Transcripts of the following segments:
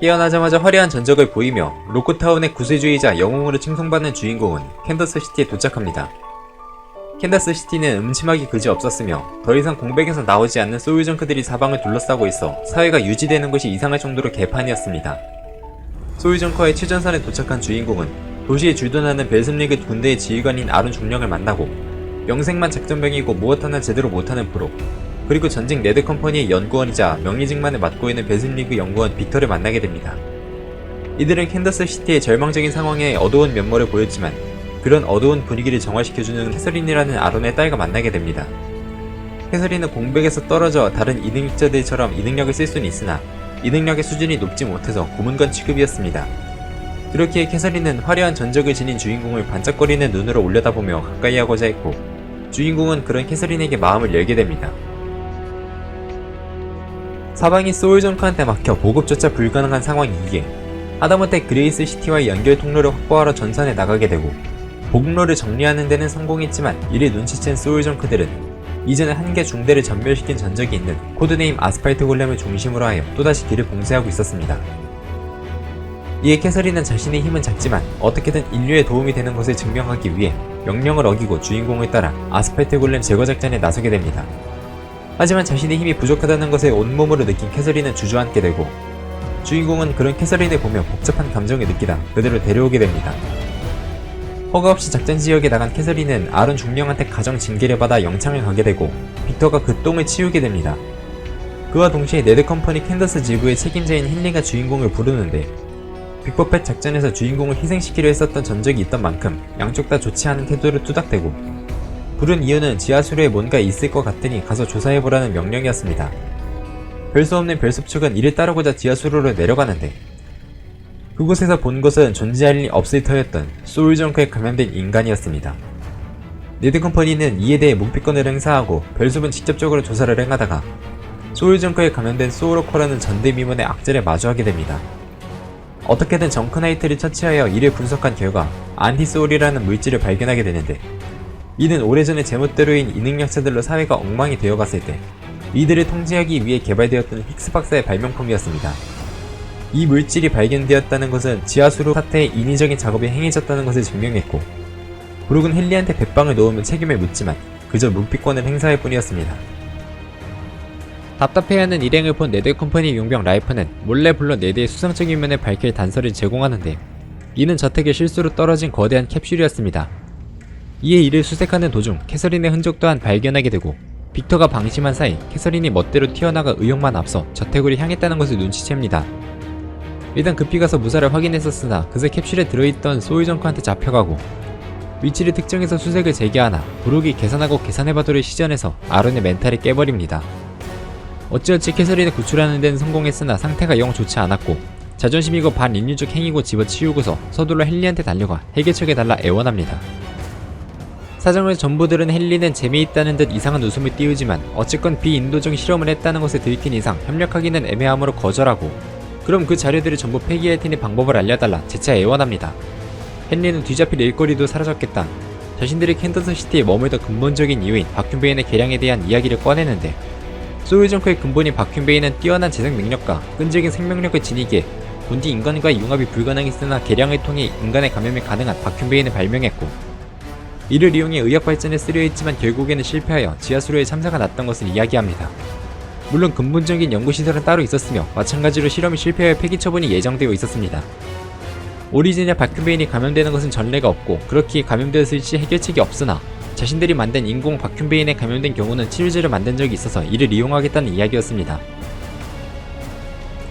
깨어나자마자 화려한 전적을 보이며 로코타운의 구세주이자 영웅으로 칭송받는 주인공은 캔더스시티에 도착합니다. 캔더스시티는 음침하기 그지 없었으며 더 이상 공백에서 나오지 않는 소유정크들이 사방을 둘러싸고 있어 사회가 유지되는 것이 이상할 정도로 개판이었습니다. 소유정커의 최전선에 도착한 주인공은 도시에 주둔하는 벨슨리그 군대의 지휘관인 아론 중령을 만나고 영생만 작전병이고 무엇 하나 제대로 못하는 프로 그리고 전직 레드 컴퍼니의 연구원이자 명예직만을 맡고 있는 벨슨리그 연구원 빅터를 만나게 됩니다. 이들은 캔더스 시티의 절망적인 상황에 어두운 면모를 보였지만 그런 어두운 분위기를 정화시켜주는 캐서린이라는 아론의 딸과 만나게 됩니다. 캐서린은 공백에서 떨어져 다른 이능력자들처럼 이능력을 쓸 수는 있으나 이능력의 수준이 높지 못해서 고문관 취급이었습니다. 그렇기에 캐서린은 화려한 전적을 지닌 주인공을 반짝거리는 눈으로 올려다보며 가까이 하고자 했고 주인공은 그런 캐서린에게 마음을 열게 됩니다. 사방이 소울정크한테 막혀 보급조차 불가능한 상황이기에 하다못해 그레이스 시티와의 연결 통로를 확보하러 전선에 나가게 되고 보급로를 정리하는 데는 성공했지만 이를 눈치챈 소울정크들은 이전에 한 개 중대를 전멸시킨 전적이 있는 코드네임 아스팔트 골렘을 중심으로 하여 또다시 길을 봉쇄하고 있었습니다. 이에 캐서린은 자신의 힘은 작지만 어떻게든 인류에 도움이 되는 것을 증명하기 위해 명령을 어기고 주인공을 따라 아스팔트 골렘 제거 작전에 나서게 됩니다. 하지만 자신의 힘이 부족하다는 것을 온몸으로 느낀 캐서린은 주저앉게 되고 주인공은 그런 캐서린을 보며 복잡한 감정을 느끼다 그대로 데려오게 됩니다. 허가 없이 작전 지역에 나간 캐서린은 아론 중령한테 가정 징계를 받아 영창을 가게 되고 빅터가 그 똥을 치우게 됩니다. 그와 동시에 네드컴퍼니 캔더스 지부의 책임자인 헨리가 주인공을 부르는데 빅버펫 작전에서 주인공을 희생시키려 했었던 전적이 있던 만큼 양쪽 다 좋지 않은 태도를 투닥대고 부른 이유는 지하수로에 뭔가 있을 것 같으니 가서 조사해보라는 명령이었습니다. 별 수 없는 별숲축은 이를 따르고자 지하수로로 내려가는데 그곳에서 본 것은 존재할 리 없을 터였던 소울정크에 감염된 인간이었습니다. 네드컴퍼니는 이에 대해 묵비권을 행사하고 별숲은 직접적으로 조사를 행하다가 소울정크에 감염된 소울워커라는 전대미문의 악재를 마주하게 됩니다. 어떻게든 정크나이트를 처치하여 이를 분석한 결과 안티소울이라는 물질을 발견하게 되는데 이는 오래전에 제멋대로인 이능력자들로 사회가 엉망이 되어갔을 때 이들을 통제하기 위해 개발되었던 힉스 박사의 발명품이었습니다. 이 물질이 발견되었다는 것은 지하수로 사태의 인위적인 작업이 행해졌다는 것을 증명했고 브룩은 헨리한테 백방을 놓으면 책임을 묻지만 그저 묵비권을 행사할 뿐이었습니다. 답답해하는 일행을 본 네드 컴퍼니 용병 라이프는 몰래 불러 네드의 수상적인 면을 밝힐 단서를 제공하는데 이는 저택에 실수로 떨어진 거대한 캡슐이었습니다. 이에 이를 수색하는 도중 캐서린의 흔적 또한 발견하게 되고 빅터가 방심한 사이 캐서린이 멋대로 튀어나가 의욕만 앞서 저택으로 향했다는 것을 눈치챕니다. 일단 급히 가서 무사를 확인했었으나 그새 캡슐에 들어있던 소울정크한테 잡혀가고 위치를 특정해서 수색을 재개하나 브룩이 계산하고 계산해봐도를 시전해서 아론의 멘탈이 깨버립니다. 어찌어찌 캐서린을 구출하는 데는 성공했으나 상태가 영 좋지 않았고 자존심이고 반인류적 행위고 집어치우고서 서둘러 헨리한테 달려가 해결책에 달라 애원합니다. 사정을 전부 들은 헨리는 재미있다는 듯 이상한 웃음을 띄우지만 어쨌건 비인도적 실험을 했다는 것에 들킨 이상 협력하기는 애매하므로 거절하고 그럼 그 자료들을 전부 폐기할 테니 방법을 알려달라 재차 애원합니다. 헨리는 뒤잡힐 일거리도 사라졌겠다. 자신들이 캔더스 시티에 머물던 근본적인 이유인 박균베인의 개량에 대한 이야기를 꺼내는데 소울정크의 근본인 박균베인은 뛰어난 재생 능력과 끈질긴 생명력을 지니기에 본디 인간과의 융합이 불가능했으나 개량을 통해 인간의 감염이 가능한 박균베인을 발명했고 이를 이용해 의학 발전에 쓰려 했지만 결국에는 실패하여 지하수로에 참사가 났던 것을 이야기합니다. 물론 근본적인 연구시설은 따로 있었으며 마찬가지로 실험이 실패하여 폐기 처분이 예정되어 있었습니다. 오리진의 박균베인이 감염되는 것은 전례가 없고 그렇기에 감염되었을 시 해결책이 없으나 자신들이 만든 인공 박균베인에 감염된 경우는 치료제를 만든 적이 있어서 이를 이용하겠다는 이야기였습니다.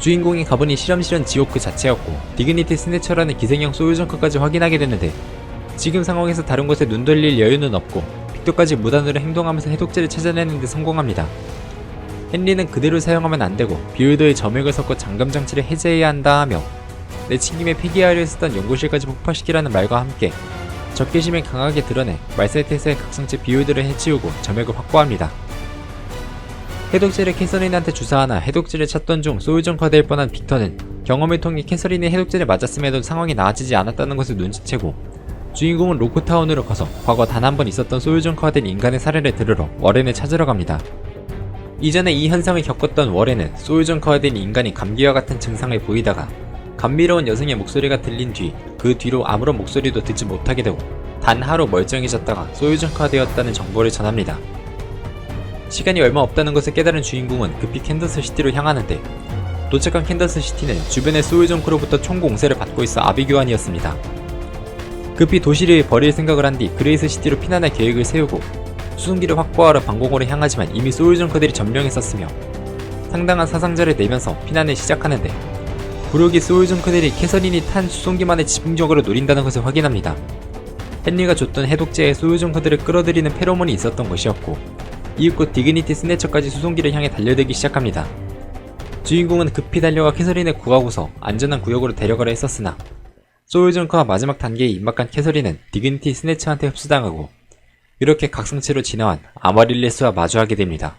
주인공이 가보니 실험실은 지옥 그 자체였고 디그니티 스네처라는 기생형 소유정크까지 확인하게 되는데 지금 상황에서 다른 곳에 눈 돌릴 여유는 없고 빅토까지 무단으로 행동하면서 해독제를 찾아내는 데 성공합니다. 헨리는 그대로 사용하면 안되고 비올더의 점액을 섞어 잠금 장치를 해제해야 한다 하며 내 책임에 폐기하려 했었던 연구실까지 폭파시키라는 말과 함께 적개심을 강하게 드러내 말세테스의 각성체 비올드를 해치우고 점액을 확보합니다. 해독제를 캐서린한테 주사하나 해독제를 찾던 중 소유정화될 뻔한 빅터는 경험을 통해 캐서린이 해독제를 맞았음에도 상황이 나아지지 않았다는 것을 눈치채고 주인공은 로코타운으로 가서 과거 단 한 번 있었던 소유정화된 인간의 사례를 들으러 워렌을 찾으러 갑니다. 이전에 이 현상을 겪었던 월에는 소유정카가 된 인간이 감기와 같은 증상을 보이다가 감미로운 여성의 목소리가 들린 뒤 그 뒤로 아무런 목소리도 듣지 못하게 되고 단 하루 멀쩡해졌다가 소유정카가 되었다는 정보를 전합니다. 시간이 얼마 없다는 것을 깨달은 주인공은 급히 캔더스 시티로 향하는데 도착한 캔더스 시티는 주변의 소유정크로부터 총공세를 받고 있어 아비규환이었습니다. 급히 도시를 버릴 생각을 한 뒤 그레이스 시티로 피난할 계획을 세우고 수송기를 확보하러 방공호로 향하지만 이미 소유정크들이 점령했었으며 상당한 사상자를 내면서 피난을 시작하는데 부록이 소유정크들이 캐서린이 탄 수송기만을 집중적으로 노린다는 것을 확인합니다. 헨리가 줬던 해독제에 소유정크들을 끌어들이는 페로몬이 있었던 것이었고 이윽고 디그니티 스네처까지 수송기를 향해 달려들기 시작합니다. 주인공은 급히 달려가 캐서린을 구하고서 안전한 구역으로 데려가려 했었으나 소울정커가 마지막 단계에 임박한 캐서린은 디그니티 스네처한테 흡수당하고 이렇게 각성체로 진화한 아마릴레스와 마주하게 됩니다.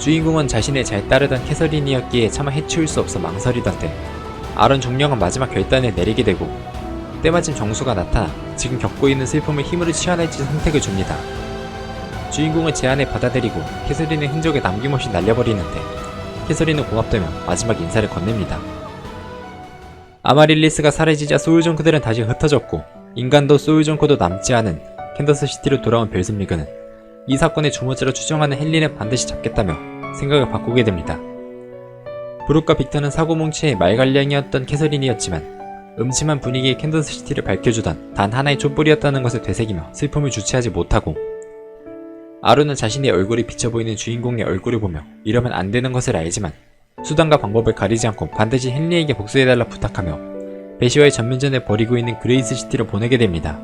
주인공은 자신을 잘 따르던 캐서린이었기에 차마 해치울 수 없어 망설이던데 아론 종령은 마지막 결단을 내리게 되고 때마침 정수가 나타나 지금 겪고 있는 슬픔을 힘으로 치환할지 선택을 줍니다. 주인공의 제안을 받아들이고 캐서린의 흔적을 남김없이 날려버리는데 캐서린은 고맙다며 마지막 인사를 건넵니다. 아마릴리스가 사라지자 소유정크들은 다시 흩어졌고 인간도 소유정크도 남지 않은 캔더스 시티로 돌아온 벨스미그는 이 사건의 주모자로 추정하는 헨리는 반드시 잡겠다며 생각을 바꾸게 됩니다. 브룩과 빅터는 사고뭉치의 말갈량이었던 캐서린이었지만 음침한 분위기의 캔더스 시티를 밝혀주던 단 하나의 촛불이었다는 것을 되새기며 슬픔을 주체하지 못하고 아루는 자신의 얼굴이 비쳐 보이는 주인공의 얼굴을 보며 이러면 안 되는 것을 알지만 수단과 방법을 가리지 않고 반드시 헨리에게 복수해달라 부탁하며 배시와의 전면전을 벌이고 있는 그레이스 시티로 보내게 됩니다.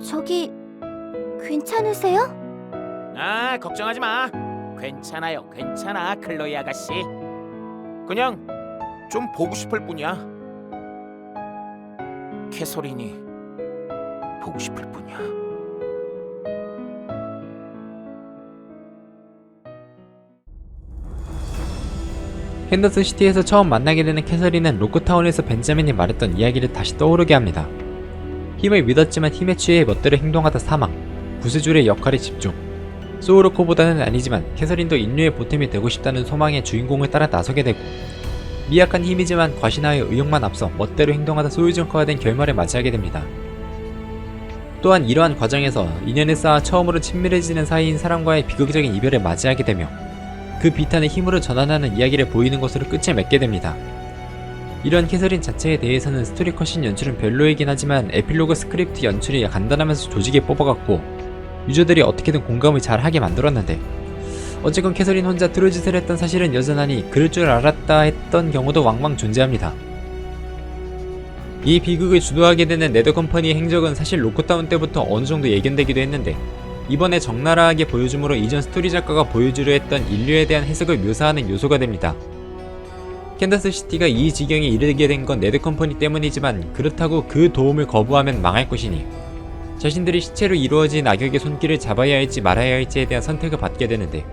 저기 괜찮으세요? 아, 걱정하지 마. 괜찮아요, 괜찮아, 클로이 아가씨. 그냥 좀 보고 싶을 뿐이야. 캐서린이 보고 싶을 뿐이야. 캔더스 시티에서 처음 만나게 되는 캐서린은 로크타운에서 벤자민이 말했던 이야기를 다시 떠오르게 합니다. 힘을 믿었지만 힘에 취해 멋대로 행동하다 사망, 구세주의 역할에 집중. 소우로코보다는 아니지만 캐서린도 인류의 보탬이 되고 싶다는 소망의 주인공을 따라 나서게 되고 미약한 힘이지만 과신하여 의욕만 앞서 멋대로 행동하다 소유정커가 된 결말을 맞이하게 됩니다. 또한 이러한 과정에서 인연을 쌓아 처음으로 친밀해지는 사이인 사람과의 비극적인 이별을 맞이하게 되며 그 비탄을 힘으로 전환하는 이야기를 보이는 것으로 끝을 맺게 됩니다. 이런 캐서린 자체에 대해서는 스토리 컷신 연출은 별로이긴 하지만 에필로그 스크립트 연출이 간단하면서 조직에 뽑아갔고 유저들이 어떻게든 공감을 잘 하게 만들었는데 어쨌건 캐서린 혼자 트로짓을 했던 사실은 여전하니 그럴 줄 알았다 했던 경우도 왕왕 존재합니다. 이 비극을 주도하게 되는 네더컴퍼니의 행적은 사실 로코다운 때부터 어느 정도 예견되기도 했는데 이번에 적나라하게 보여줌으로 이전 스토리 작가가 보여주려 했던 인류에 대한 해석을 묘사하는 요소가 됩니다. 캔다스 시티가 이 지경에 이르게 된 건 네드컴퍼니 때문이지만 그렇다고 그 도움을 거부하면 망할 것이니 자신들이 시체로 이루어진 악역의 손길을 잡아야 할지 말아야 할지에 대한 선택을 받게 되는데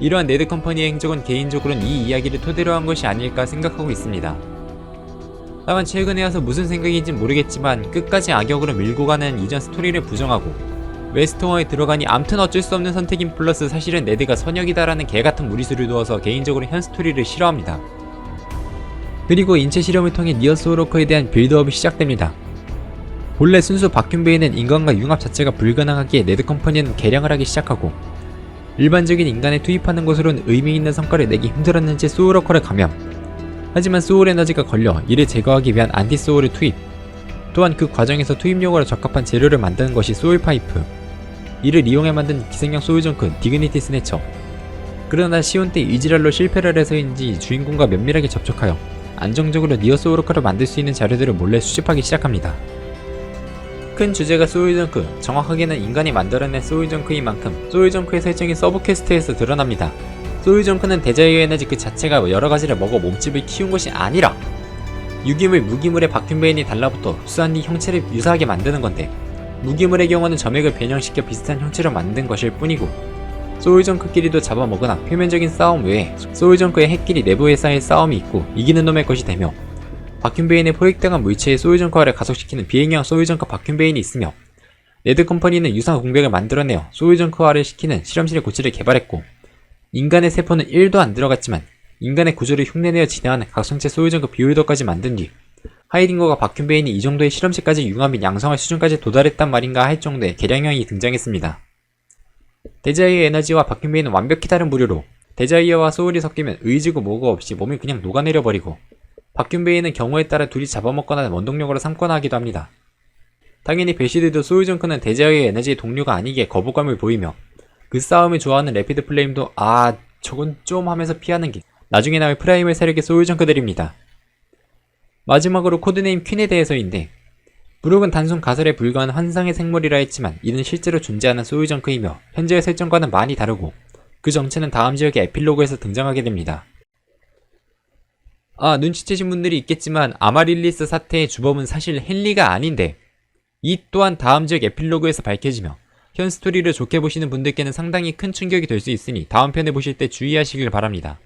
이러한 네드 컴퍼니의 행적은 개인적으로는 이 이야기를 토대로 한 것이 아닐까 생각하고 있습니다. 다만 최근에 와서 무슨 생각인지 모르겠지만 끝까지 악역으로 밀고 가는 이전 스토리를 부정하고 웨스통어에 들어가니 암튼 어쩔 수 없는 선택인 플러스 사실은 네드가 선역이다라는 개같은 무리수를 두어서 개인적으로 현 스토리를 싫어합니다. 그리고 인체 실험을 통해 니어스 오로커에 대한 빌드업이 시작됩니다. 본래 순수 바큐베이는 인간과 융합 자체가 불가능하기에 네드컴퍼니는 개량을 하기 시작하고 일반적인 인간에 투입하는 것으로는 의미 있는 성과를 내기 힘들었는지 소울워커를 감염. 하지만 소울 에너지가 걸려 이를 제거하기 위한 안티 소울을 투입. 또한 그 과정에서 투입용으로 적합한 재료를 만드는 것이 소울 파이프. 이를 이용해 만든 기생형 소울 정크 디그니티 스네처. 그러나 시온 때 이지랄로 실패를 해서인지 주인공과 면밀하게 접촉하여 안정적으로 니어 소울워커를 만들 수 있는 자료들을 몰래 수집하기 시작합니다. 큰 주제가 소울정크, 정확하게는 인간이 만들어낸 소울정크인 만큼 소울정크의 설정이 서브퀘스트에서 드러납니다. 소울정크는 대자유 에너지 그 자체가 여러가지를 먹어 몸집을 키운 것이 아니라 유기물, 무기물의 바큐베인이 달라붙어 흡수한 뒤 형체를 유사하게 만드는 건데 무기물의 경우는 점액을 변형시켜 비슷한 형체로 만든 것일 뿐이고 소울정크끼리도 잡아먹으나 표면적인 싸움 외에 소울정크의 핵끼리 내부에 쌓일 싸움이 있고 이기는 놈의 것이 되며 바큐베인의 포획당한 물체의 소울정크화를 가속시키는 비행형 소울정크 바큐베인이 있으며 레드컴퍼니는 유사 공백을 만들어내어 소울정크화를 시키는 실험실의 고치를 개발했고 인간의 세포는 1도 안 들어갔지만 인간의 구조를 흉내내어 진화하는 각성체 소울정크 비올더까지 만든 뒤 하이딩거가 바큐베인이 이 정도의 실험실까지 융합 및 양성할 수준까지 도달했단 말인가 할 정도의 개량형이 등장했습니다. 데자이어 에너지와 바큐베인은 완벽히 다른 부류로 데자이어와 소울이 섞이면 의지고 뭐고 없이 몸이 그냥 녹아내려 버리고 바큐베인은 경우에 따라 둘이 잡아먹거나 원동력으로 삼거나 하기도 합니다. 당연히 베시드도 소울정크는 데자이어 에너지의 동료가 아니기에 거부감을 보이며 그 싸움을 좋아하는 레피드 플레임도 아 저건 좀 하면서 피하는 게 나중에 나올 프라이멀 세력의 소울정크들입니다. 마지막으로 코드네임 퀸에 대해서인데 브룩은 단순 가설에 불과한 환상의 생물이라 했지만 이는 실제로 존재하는 소울정크이며 현재의 설정과는 많이 다르고 그 정체는 다음 지역의 에필로그에서 등장하게 됩니다. 아 눈치채신 분들이 있겠지만 아마릴리스 사태의 주범은 사실 헨리가 아닌데 이 또한 다음 지역 에필로그에서 밝혀지며 현 스토리를 좋게 보시는 분들께는 상당히 큰 충격이 될 수 있으니 다음 편에 보실 때 주의하시길 바랍니다.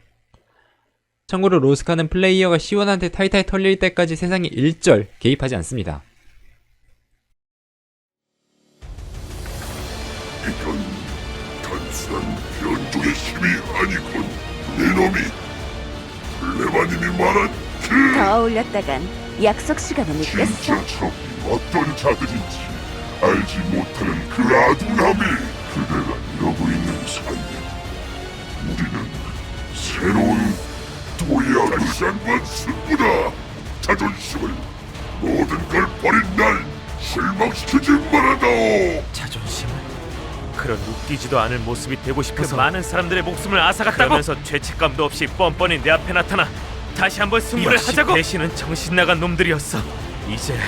참고로 로스카는 플레이어가 시원한테 탈탈 털릴 때까지 세상에 일절 개입하지 않습니다. 이건 단순한 변종의 힘이 아니군. 네 놈이 플 레바님이 말한 그더 어울렸다간 약속 시간을 늦겠어. 진짜 적이 어떤 자들인지 알지 못하는 그 아둔함이 그대가 이러고 있는 사이 우리는 새로운 도약을 한번 승부다 자존심을 모든 걸 버린 날 실망시키지 말아다오 그런 웃기지도 않을 모습이 되고 싶어서 많은 사람들의 목숨을 앗아갔다고? 그러면서 죄책감도 없이 뻔뻔히 내 앞에 나타나 다시 한번 승부를 하자고? 배신은 정신 나간 놈들이었어. 이제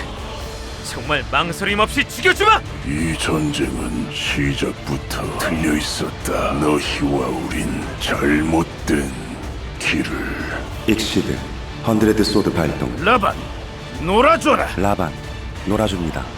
정말 망설임 없이 죽여주마! 이 전쟁은 시작부터 틀려 있었다. 너희와 우린 잘못된 길을. 익시드 헌드레드 소드 발동 라반 놀아줘라. 라반 놀아줍니다